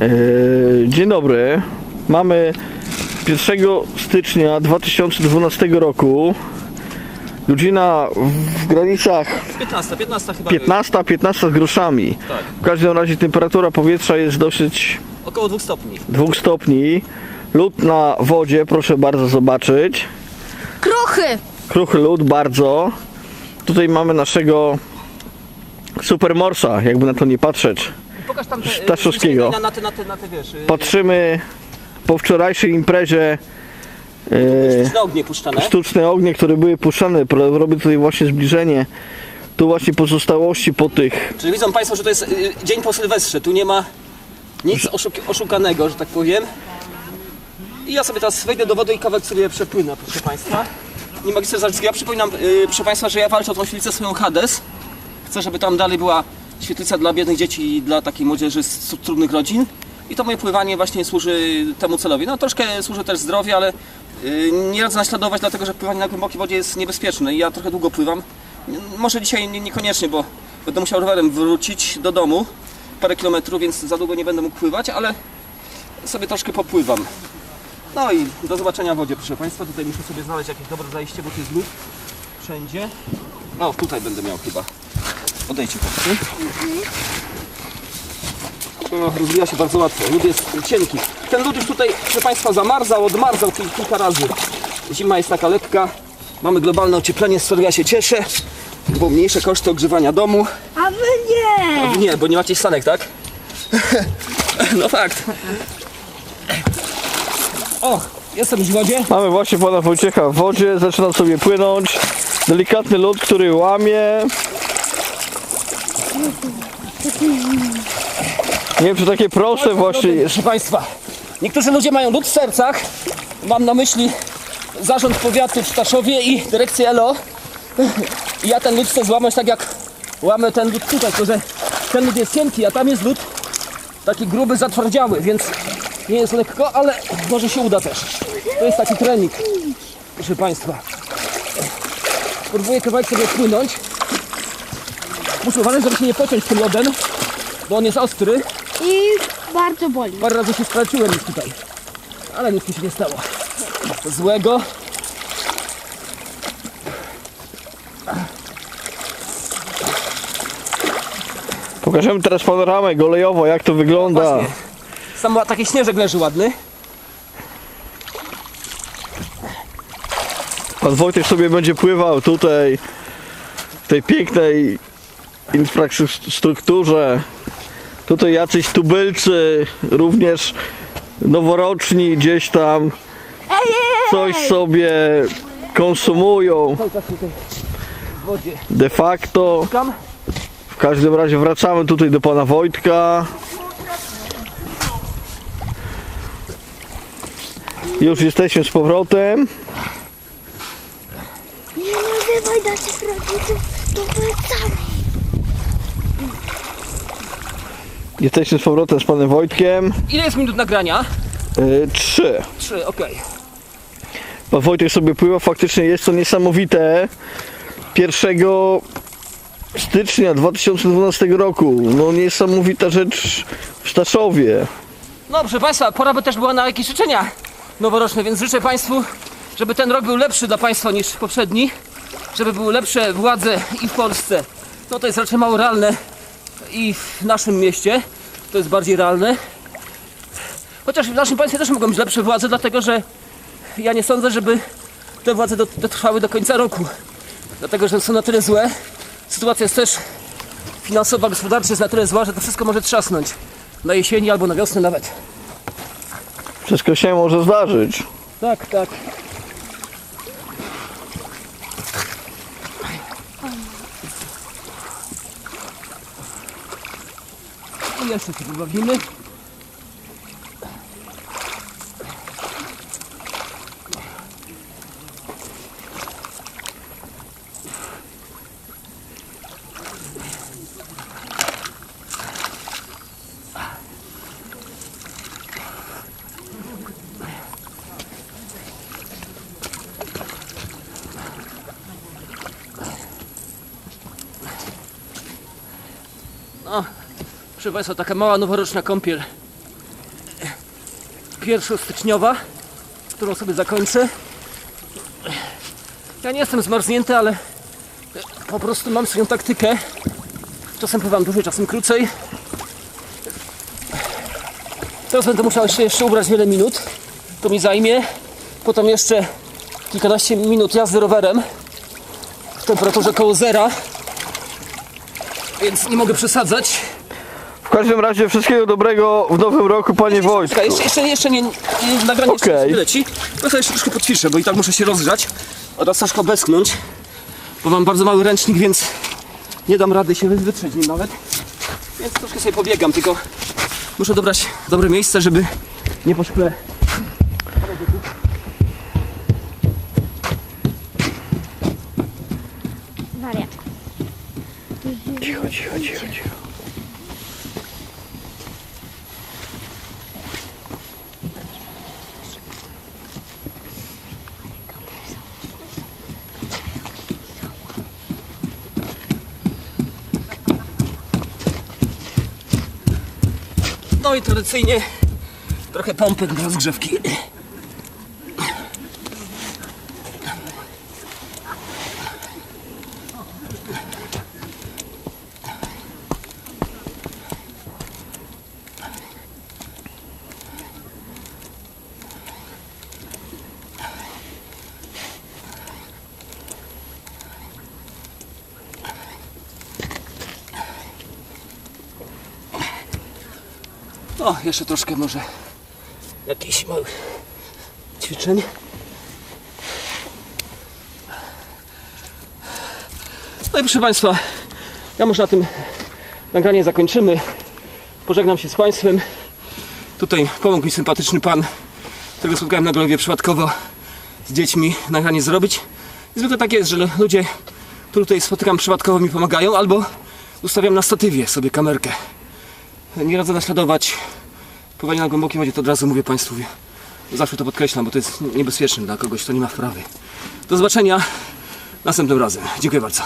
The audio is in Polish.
Eee, Dzień dobry. Mamy 1 stycznia 2012 roku. Godzina w granicach 15, 15 chyba. 15, 15 z groszami. Tak. W każdym razie temperatura powietrza jest dosyć Około 2 stopni. 2 stopni. Lód na wodzie, proszę bardzo zobaczyć. Kruchy! Kruchy lód bardzo. Tutaj mamy naszego supermorsa, jakby na to nie patrzeć. Pokaż tam te, Staszowskiego. Na, na, te, na, te, na te wiesz. y, Patrzymy po wczorajszej imprezie e, Na ognie puszczane. sztuczne ognie, które były puszczane. Robię tutaj właśnie zbliżenie. Tu właśnie pozostałości po tych. Czyli widzą Państwo, że to jest dzień po Sylwestrze. Tu nie ma nic oszuk oszukanego, że tak powiem. I ja sobie teraz wejdę do wody i kawałek sobie przepłynę, proszę Państwa. Nie magister Zalewski. Ja przypominam, y, proszę Państwa, że ja walczę o tą świetlicę swoją Hades. Chcę, żeby tam dalej była świetlica dla biednych dzieci i dla takiej młodzieży z trudnych rodzin. I to moje pływanie właśnie służy temu celowi. No troszkę służy też zdrowiu, ale y, nie radzę naśladować, dlatego że pływanie na głębokiej wodzie jest niebezpieczne ja trochę długo pływam. Może dzisiaj nie- niekoniecznie, bo będę musiał rowerem wrócić do domu parę kilometrów, więc za długo nie będę mógł pływać, ale sobie troszkę popływam. No i do zobaczenia w wodzie, proszę Państwa. Tutaj muszę sobie znaleźć jakieś dobre zajście, bo tu jest lód wszędzie. O, tutaj będę miał chyba. Odejdźcie proszę. O, rozwija się bardzo łatwo. Lód jest cienki. Ten lód już tutaj, proszę Państwa, zamarzał, odmarzał kil- kilka razy. Zima jest taka lekka. Mamy globalne ocieplenie, z którego ja się cieszę. Bo mniejsze koszty ogrzewania domu. A wy nie! Nie, bo nie macie sanek, tak? No fakt. O, jestem już w wodzie. Mamy właśnie pana Wojciecha w wodzie, zaczyna sobie płynąć. Delikatny lód, który łamie. Nie wiem, czy takie proste właśnie jest. Proszę Państwa, niektórzy ludzie mają lód w sercach. Mam na myśli zarząd powiatu w Staszowie i dyrekcję LO. I ja ten lód chcę złamać tak jak łamę ten lód tutaj, tylko że ten lód jest cienki, a tam jest lód taki gruby, zatwardziały, więc nie jest lekko, ale może się uda też. To jest taki trening, proszę Państwa. Spróbuję kawałek sobie płynąć. Muszę uważać, żeby się nie pociąć tym lodem, bo on jest ostry. I bardzo boli. Parę razy się straciłem już tutaj. Ale nic mi się nie stało. Złego. Pokażemy teraz panoramę golejowo, jak to wygląda. Właśnie. Sam taki śnieżek leży ładny. Pan Wojtek sobie będzie pływał tutaj w tej pięknej infrastrukturze. Tutaj jacyś tubylcy, również noworoczni gdzieś tam coś sobie konsumują de facto. W każdym razie wracamy tutaj do pana Wojtka. Już jesteśmy z powrotem. Nie nazywaj naszych rodziców tubylcami. Jesteśmy z powrotem z panem Wojtkiem. Ile jest minut nagrania? Yy, trzy. Trzy, okej. Pan Wojtek sobie pływa, faktycznie jest to niesamowite. 1 stycznia 2012 roku. No niesamowita rzecz w Staszowie. No proszę Państwa, pora by też była na jakieś życzenia noworoczne, więc życzę Państwu, żeby ten rok był lepszy dla Państwa niż poprzedni. Żeby były lepsze władze i w Polsce. No to jest raczej mało realne i w naszym mieście to jest bardziej realne. Chociaż w naszym państwie też mogą być lepsze władze, dlatego że ja nie sądzę, żeby te władze dot- dotrwały do końca roku. Dlatego, że są na tyle złe. Sytuacja jest też finansowa, gospodarcza jest na tyle zła, że to wszystko może trzasnąć. Na jesieni albo na wiosnę nawet. Wszystko się może zdarzyć. Tak, tak. Jeszcze się pobawimy. Proszę Państwa, taka mała noworoczna kąpiel 1 którą sobie zakończę. Ja nie jestem zmarznięty, ale po prostu mam swoją taktykę. Czasem pływam dłużej, czasem krócej. Teraz będę musiał jeszcze, jeszcze ubrać wiele minut. To mi zajmie. Potem jeszcze kilkanaście minut jazdy rowerem w temperaturze koło zera. Więc nie mogę przesadzać. W każdym razie wszystkiego dobrego w nowym roku, panie Wojtku. Czekaj, jeszcze, jeszcze, nie- jeszcze nie, nie nagranie Okej. jeszcze nie leci. Ja sobie jeszcze troszkę poćwiczę, bo i tak muszę się rozgrzać oraz troszkę obesknąć, bo mam bardzo mały ręcznik, więc nie dam rady się wytrzeć nim nawet. Więc troszkę sobie pobiegam, tylko muszę dobrać dobre miejsce, żeby nie poszkle. Maria. Cicho, cicho, cicho, cicho. No i tradycyjnie trochę pompek do rozgrzewki. O, jeszcze troszkę może jakichś małych ćwiczeń. No i proszę Państwa, ja może na tym nagranie zakończymy. Pożegnam się z Państwem. Tutaj pomógł mi sympatyczny pan, którego spotkałem na Głowie przypadkowo z dziećmi nagranie zrobić. I zwykle tak jest, że ludzie, których tutaj spotykam przypadkowo mi pomagają, albo ustawiam na statywie sobie kamerkę. Nie radzę naśladować pływanie na głębokiej wodzie, to od razu mówię Państwu. Zawsze to podkreślam, bo to jest niebezpieczne dla kogoś, kto nie ma wprawy. Do zobaczenia następnym razem. Dziękuję bardzo.